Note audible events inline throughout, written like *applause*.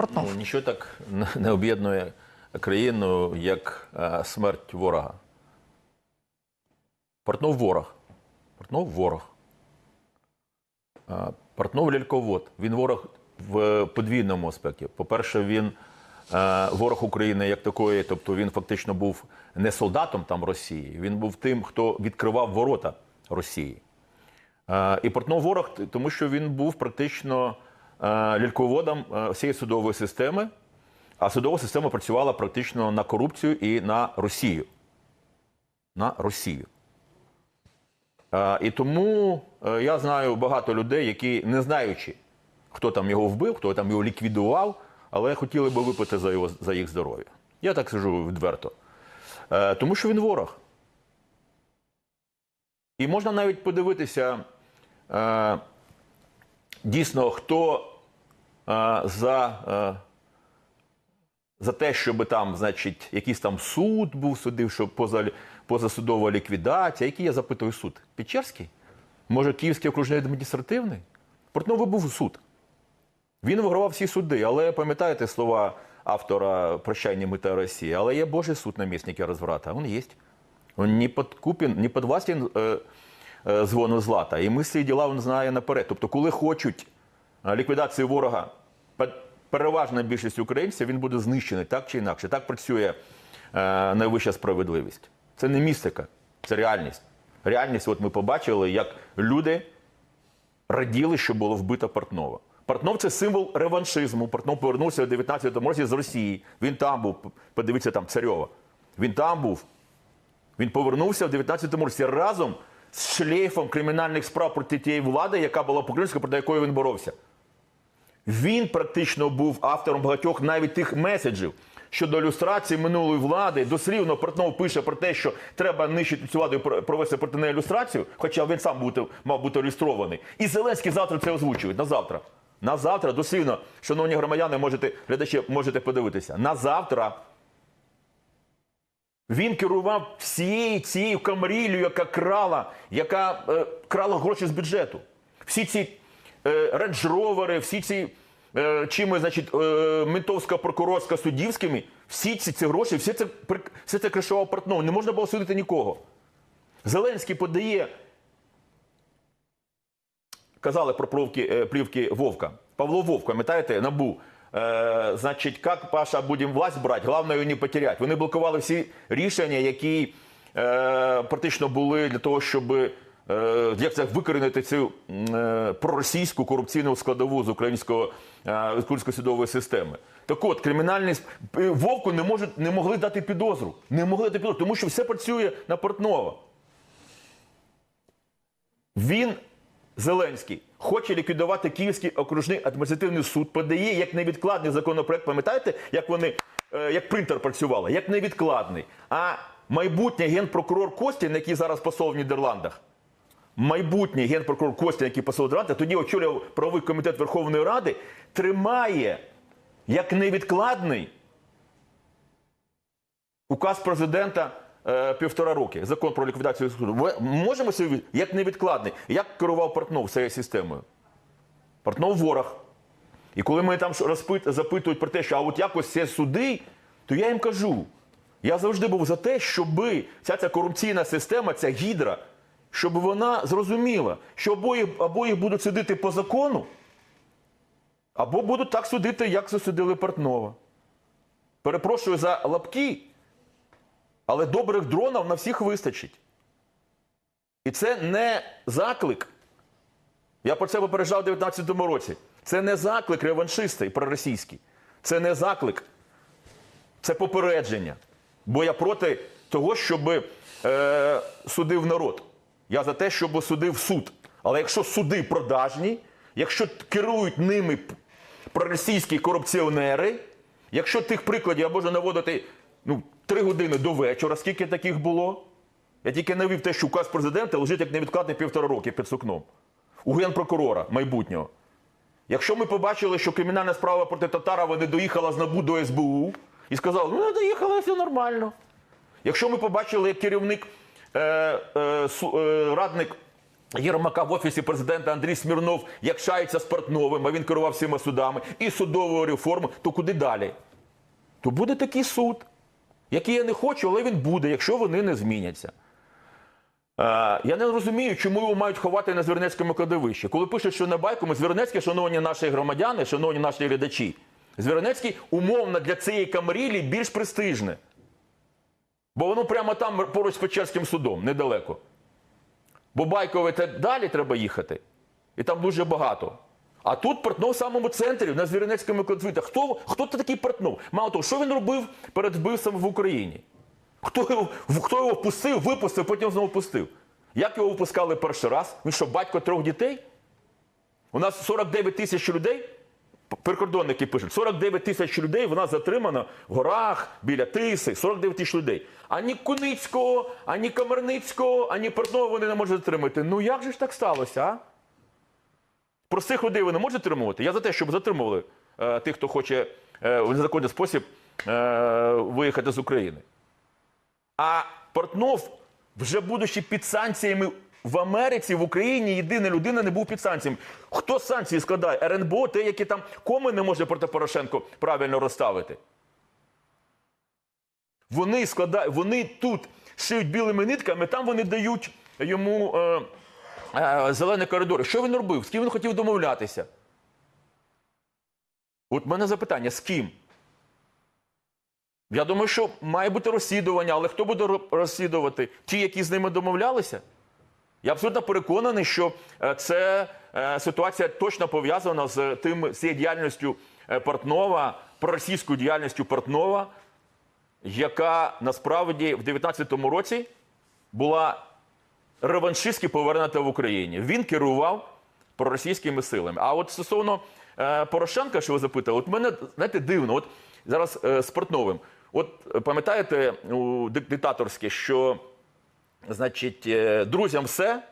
Портнов. Ну, нічого так не- об'єднує країну, як е, смерть ворога. Портнов ворог. Портнов ворог. Е, Портнов ляльковод. Він ворог в подвійному аспекті. По-перше, він е, ворог України як такої, тобто він фактично був не солдатом там Росії, він був тим, хто відкривав ворота Росії. Е, І Портнов ворог, тому що він був практично ляльководом е, всієї судової системи, а судова система працювала практично на корупцію і на Росію. На Росію. Е, І тому е, я знаю багато людей, які, не знаючи, хто там його вбив, хто там його ліквідував, але хотіли би випити за, його, за їх здоров'я. Я так скажу відверто. Е, Тому що він ворог. І можна навіть подивитися е, дійсно, хто е, за, е, за те, щоб там, значить, якийсь там суд був судив, щоб поза, позасудова ліквідація. Який я запитую суд? Печерський? Може, Київський окружний адміністративний? Портновий був суд. Він вигравав всі суди, але пам'ятаєте слова автора «Прощання мита Росії», але є Божий суд намісника розврата, він є. Он не подкупен, не подвластен е, е, звону злата. І ми ці діла він знає наперед. Тобто, коли хочуть ліквідації ворога, переважна більшість українців, він буде знищений так чи інакше. Так працює е, найвища справедливість. Це не містика, це реальність. Реальність, от ми побачили, як люди раділи, що було вбито Портнова. Портнов це символ реваншизму. Портнов повернувся у 19-му році з Росії. Він там був. Подивіться там Царьова. Він там був. Він повернувся в 19-му році разом з шлейфом кримінальних справ проти тієї влади, яка була по-кримську, проти якої він боровся. Він практично був автором багатьох навіть тих меседжів щодо ілюстрації минулої влади. Дослівно Портнов пише про те, що треба нищити цю владу і про- провести проти неї ілюстрацію, хоча він сам бути, мав бути ілюстрований. І Зеленський завтра це озвучує. На завтра. На завтра, дослівно, шановні громадяни, можете, глядачі, можете подивитися. На завтра він керував всією цією камріллю, яка крала, яка е, крала гроші з бюджету. Всі ці рейндж-ровери, всі ці е, чими, значить, е, ментовська, прокурорська, суддівськими, всі ці, ці гроші, все це, все це кришував Портнов. Не можна було судити нікого. Зеленський подає, казали про плівки, е, плівки Вовка. Павло Вовк, пам'ятаєте, набу. Е, значить, як Паша будемо власть брати, головне її не потеряти. Вони блокували всі рішення, які е, практично були для того, щоб як це викорінити цю е, проросійську корупційну складову з українського е, української судової системи. Так от, кримінальний е, Вовку не можуть не могли дати підозру. Не могли дати підозру, тому що все працює на Портнова. Він, Зеленський, хоче ліквідувати Київський окружний адміністративний суд, подає як невідкладний законопроект. Пам'ятаєте, як вони е, як принтер працювали? Як невідкладний. А майбутній генпрокурор Костін, який зараз посол в Нідерландах, майбутній генпрокурор Костін, який посол Нідерландах, тоді очолював правовий комітет Верховної Ради, тримає як невідкладний Указ президента е, півтора роки. Закон про ліквідацію. Ви можемо собі як невідкладний, як керував Портнов цією системою? Портнов ворог. І коли мене там розпит, запитують про те, що а от якось це суди, то я їм кажу: я завжди був за те, щоб ця, ця корупційна система, ця гідра, щоб вона зрозуміла, що обоє, обоє будуть судити по закону, або будуть так судити, як засудили Портнова. Перепрошую за лапки, але добрих дронів на всіх вистачить. І це не заклик. Я про це попереджав у 2019 році. Це не заклик реваншиста і проросійський. Це не заклик. Це попередження. Бо я проти того, щоб е, судив народ. Я за те, щоб судив суд. Але якщо суди продажні, якщо керують ними проросійські корупціонери, якщо тих прикладів я можу наводити ну, три години до вечора, скільки таких було, я тільки навів те, що указ президента лежить як невідкладний півтора роки під сукном. У генпрокурора майбутнього. Якщо ми побачили, що кримінальна справа проти Татарова не доїхала з НАБУ до СБУ і сказали, ну не доїхала, все нормально. Якщо ми побачили, як керівник, радник Єрмака в офісі президента Андрій Смірнов якшається з Портновим, а він керував всіма судами, і судовою реформою, то куди далі? То буде такий суд, який я не хочу, але він буде, якщо вони не зміняться. Е, я не розумію, чому його мають ховати на Звірнецькому кладовищі. Коли пишуть, що на байкому, Звірнецьке, шановні наші громадяни, шановні наші глядачі, Звірнецький умовно для цієї камарілі більш престижне. Бо воно прямо там поруч з Печерським судом, недалеко. Бо Байкове далі треба їхати. І там дуже багато. А тут Портнов в самому центрі, на Звіринецькому конфлікті. Хто, хто такий Портнов? Мало того, що він робив перед вбивством в Україні? Хто його, хто його впустив, випустив, потім знову пустив? Як його випускали перший раз? Він що, батько трьох дітей? У нас 49 тисяч людей, прикордонники пишуть, 49 тисяч людей в нас затримано в горах, біля Тиси, 49 тисяч людей. Ані Куницького, ані Камерницького, ані Портнова вони не можуть затримати. Ну як же ж так сталося, а? Простих людей ви не можете затримувати? Я за те, щоб затримували е, тих, хто хоче е, в незаконний спосіб е, виїхати з України. А Портнов, вже будучи під санкціями в Америці, в Україні, єдина людина не був під санкціями. Хто санкції складає? РНБО, те, які там коми не може проти Порошенко правильно розставити. Вони складають, вони тут шиють білими нитками, там вони дають йому е, е, зелений коридор. Що він робив? З ким він хотів домовлятися? От мене запитання: з ким? Я думаю, що має бути розслідування, але хто буде розслідувати? Ті, які з ними домовлялися? Я абсолютно переконаний, що е, це е, ситуація точно пов'язана з тим з діяльністю е, Портнова, проросійською діяльністю Портнова, яка насправді в 2019 році була реваншистськи повернута в Україні. Він керував проросійськими силами. А от стосовно Порошенка, що ви запитали, от мене знаєте дивно, от зараз з Портновим. От пам'ятаєте у дик- диктаторське, що значить, е, друзям все,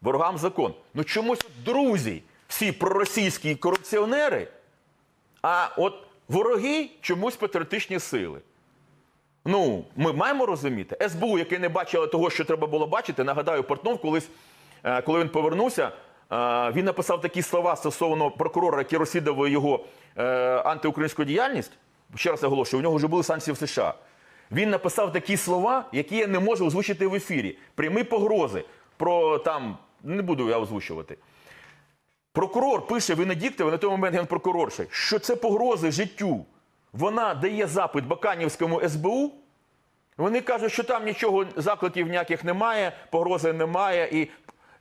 ворогам закон. Ну чомусь друзі, всі проросійські корупціонери, а от вороги чомусь патріотичні сили. Ну, ми маємо розуміти. СБУ, яке не бачило того, що треба було бачити, нагадаю, Портнов колись, е, коли він повернувся, е, він написав такі слова стосовно прокурора, який розслідував його антиукраїнську діяльність. Ще раз наголошую, у нього вже були санкції в США. Він написав такі слова, які я не можу озвучити в ефірі. Прямі погрози про там, не буду я озвучувати. Прокурор пише Венедіктова, на той момент генпрокурорша, що це погрози життю. Вона дає запит Баканівському СБУ. Вони кажуть, що там нічого, закликів ніяких немає, погрози немає, і,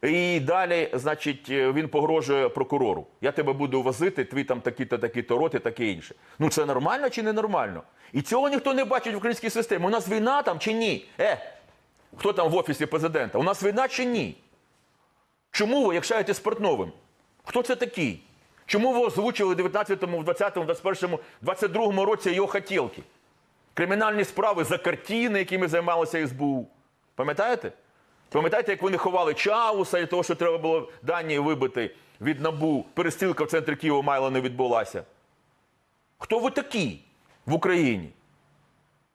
і далі, значить, він погрожує прокурору. Я тебе буду возити, твій там такі-то, такі-то роти, таке інше. Ну це нормально чи не нормально? І цього ніхто не бачить в українській системі. У нас війна там чи ні? Е, хто там в офісі президента? У нас війна чи ні? Чому ви якшаєте з Портновим? Хто це такий? Чому ви озвучили в 19-му, 20-му, 21-му, 22-му році його хотілки? Кримінальні справи за картини, якими займалося СБУ. Пам'ятаєте? Пам'ятаєте, як вони ховали Чауса для того, що треба було дані вибити від НАБУ? Перестрілка в центрі Києва мало не відбулася. Хто ви такі в Україні?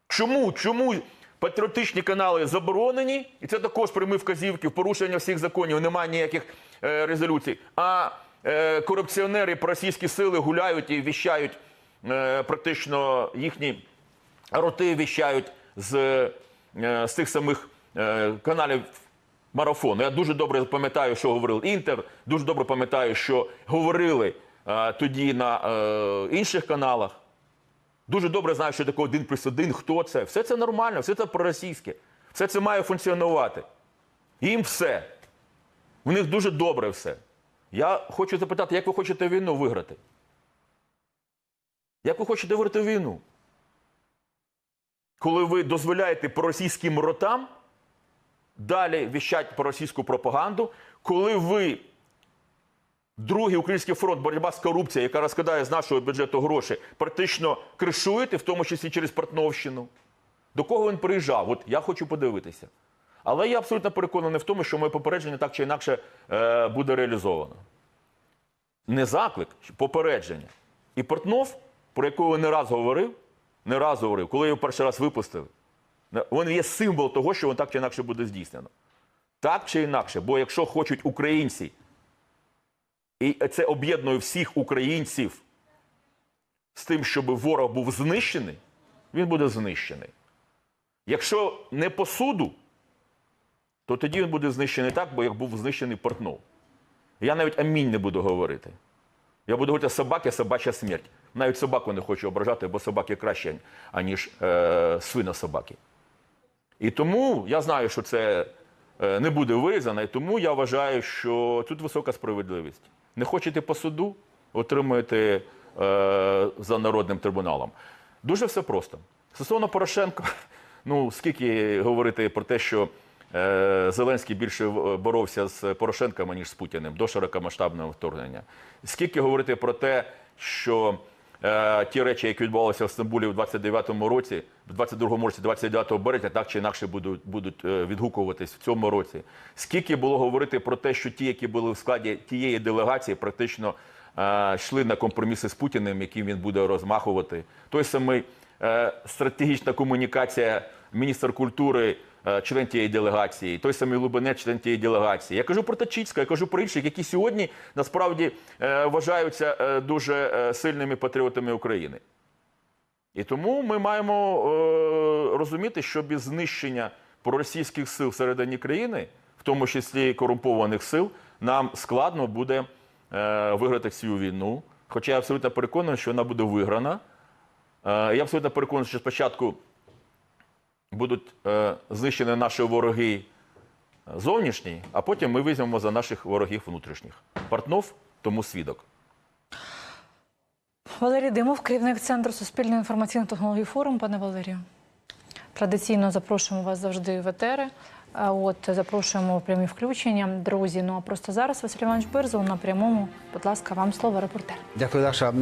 Чому? Чому патріотичні канали заборонені? І це також прямі вказівки в порушення всіх законів, немає ніяких е, резолюцій. А е, корупціонери, російські сили гуляють і віщають е, практично їхні роти віщають з, е, з тих самих каналів марафону. Я дуже добре пам'ятаю, що говорив Інтер, дуже добре пам'ятаю, що говорили е, тоді на е, інших каналах. Дуже добре знаю, що таке один плюс один, хто це. Все це нормально, все це проросійське. Все це має функціонувати. Їм все. У них дуже добре все. Я хочу запитати, як ви хочете війну виграти? Як ви хочете виграти війну? Коли ви дозволяєте проросійським ротам далі віщать про російську пропаганду, коли ви Другий український фронт боротьба з корупцією, яка розкидає з нашого бюджету гроші, практично кришуєте, в тому числі через Портновщину. До кого він приїжджав? От я хочу подивитися. Але я абсолютно переконаний в тому, що моє попередження так чи інакше е, буде реалізовано. Не заклик, попередження. І Портнов, про якого не раз говорив, не раз говорив, коли його перший раз випустили, він є символ того, що він так чи інакше буде здійснено. Так чи інакше, бо якщо хочуть українці, і це об'єднує всіх українців з тим, щоб ворог був знищений, він буде знищений. Якщо не по суду, то тоді він буде знищений так, бо як був знищений Портнов. Я навіть амінь не буду говорити. Я буду говорити собаки, собача смерть. Навіть собаку не хочу ображати, бо собаки краще, аніж е, свина собаки. І тому я знаю, що це е, не буде вирізано, і тому я вважаю, що тут висока справедливість. Не хочете по суду, отримуєте е, за народним трибуналом. Дуже все просто. Стосовно Порошенка, *laughs* ну скільки говорити про те, що е, Зеленський більше боровся з Порошенком, ніж з Путіним до широкомасштабного вторгнення. Скільки говорити про те, що ті речі, які відбувалися в Стамбулі в 29-му році, в 22-му році, 29 березня, так чи інакше будуть, будуть е, відгукуватись в цьому році. Скільки було говорити про те, що ті, які були в складі тієї делегації, практично е, йшли на компроміси з Путіним, яким він буде розмахувати. Той самий е, стратегічна комунікація, міністр культури, е, член тієї делегації, той самий Лубенець, член тієї делегації. Я кажу про Тачицька, я кажу про інших, які сьогодні насправді е, вважаються е, дуже е, сильними патріотами України. І тому ми маємо е, розуміти, що без знищення проросійських сил всередині країни, в тому числі корумпованих сил, нам складно буде е, виграти цю війну. Хоча я абсолютно переконаний, що вона буде виграна. Е, я абсолютно переконаний, що спочатку будуть е, знищені наші вороги зовнішні, а потім ми візьмемо за наших ворогів внутрішніх. Портнов тому свідок. Валерій Димов, керівник Центру суспільної інформаційної технології форум. Пане Валерію, традиційно запрошуємо вас завжди в етери. А От запрошуємо в прямі включення, друзі. Ну а просто зараз Василь Іванович Берзов на прямому. Будь ласка, вам слово, репортер. Дякую, Даша.